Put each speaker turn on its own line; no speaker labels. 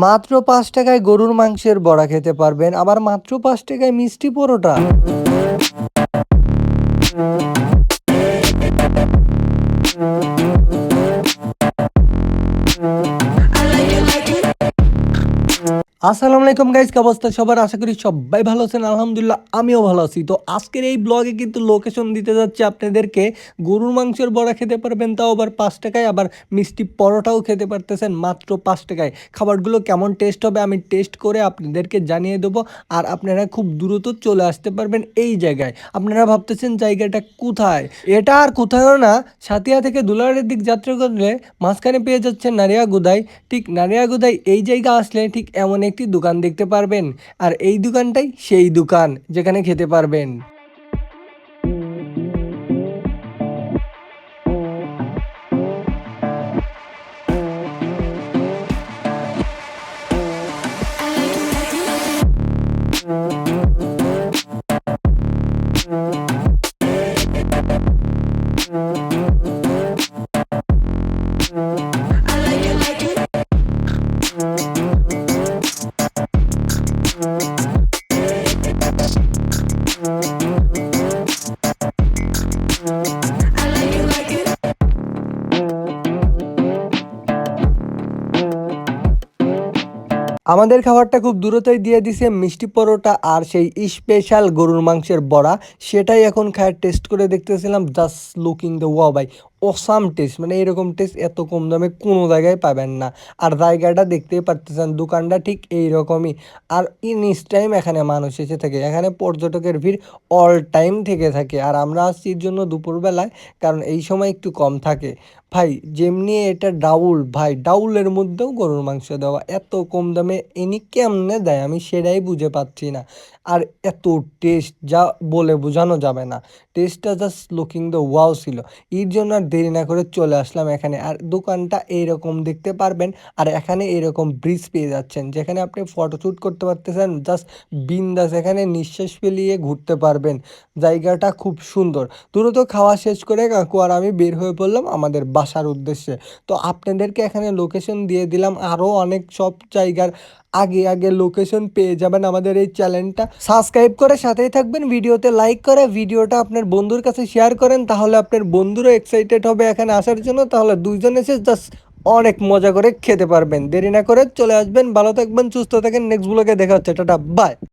মাত্র পাঁচ টাকায় গরুর মাংসের বড়া খেতে পারবেন আবার মাত্র পাঁচ টাকায় মিষ্টি পরোটা। আসসালামু আলাইকুম গাইজ কি অবস্থা? সবার আশা করি সবাই ভালো আছেন, আলহামদুলিল্লাহ আমিও ভালো আছি। তো আজকের এই ব্লগে কিন্তু লোকেশন দিতে যাচ্ছে আপনাদেরকে। গরুর মাংসের বড়া খেতে পারবেন, তাও আবার পাঁচ টাকায়। আবার মিষ্টি পরোটাও খেতে পারতেছেন, মাত্র পাঁচ টাকায়। খাবারগুলো কেমন টেস্ট হবে আমি টেস্ট করে আপনাদেরকে জানিয়ে দেবো। আর আপনারা খুব দ্রুত চলে আসতে পারবেন এই জায়গায়। আপনারা ভাবতেছেন জায়গাটা কোথায়? এটা আর কোথাও না সাতিয়া থেকে দুলারের দিক যাত্রা করলে মাঝখানে পেয়ে যাচ্ছেন নারিয়া নারিয়াগুদাই ঠিক নারিয়া নারিয়াগুদাই এই জায়গা আসলে ঠিক এমন একটি দোকান দেখতে পারবেন আর এই দোকানটাই সেই দোকান যেখানে খেতে পারবেন। আমাদের খাবারটা খুব দূরতাই দিয়ে দিছে মিষ্টি পরোটা আর সেই স্পেশাল গরুর মাংসের বড়া। সেটাই এখন খায় টেস্ট করে দেখতেছিলাম just looking the way by awesome taste মানে এরকম টেস্ট এত কম দামে কোনো জায়গায় পাবেন না। আর জায়গাটা দেখতেই পারতেছেন, দোকানটা ঠিক এইরকমই। আর ইনিস টাইম এখানে মানুষ এসে থাকে, এখানে পর্যটকের ভিড় অল টাইম থেকে থাকে। আর আমরা আসছি এর জন্য দুপুরবেলায়, কারণ এই সময় একটু কম থাকে। ভাই, যেমনি এটা ডাউল, ভাই, ডাউলের মধ্যেও গরুর মাংস দেওয়া। এত কম দামে ইনি কেমনে দেয়? আমি সেটাই বুঝে পাচ্ছি না। আর এত টেস্ট যা বলে বোঝানো যাবে না। টেস্টটা জাস্ট লুকিং দ্য ওয়াও ছিল। এর জন্য আর দেরি না করে চলে আসলাম এখানে। আর দোকানটা এইরকম দেখতে পারবেন। আর এখানে এরকম ব্রিজ পেয়ে যাচ্ছেন, যেখানে আপনি ফটোশ্যুট করতে পারতেছেন জাস্ট বিন্দাস এখানে নিঃশ্বাস ফেলিয়ে ঘুরতে পারবেন। জায়গাটা খুব সুন্দর। দ্রুত খাওয়া শেষ করে কাকু আর আমি বের হয়ে পড়লাম আমাদের বাসার উদ্দেশ্যে। তো আপনাদেরকে এখানে লোকেশন দিয়ে দিলাম। আরও অনেক সব জায়গার আগে আগে লোকেশন পেয়ে যাবেন আমাদের এই চ্যানেলটা সাবস্ক্রাইব করে সাথেই থাকবেন। ভিডিওতে লাইক করে, ভিডিওটা আপনার বন্ধুর কাছে শেয়ার করেন, তাহলে আপনার বন্ধুরও এক্সাইটেড হবে এখানে আসার জন্য, তাহলে দুইজন এসে জাস্ট অনেক মজা করে খেতে পারবেন। দেরি না করে চলে আসবেন। ভালো থাকবেন, সুস্থ থাকেন। নেক্সট ব্লগে দেখা হচ্ছে। Tata bye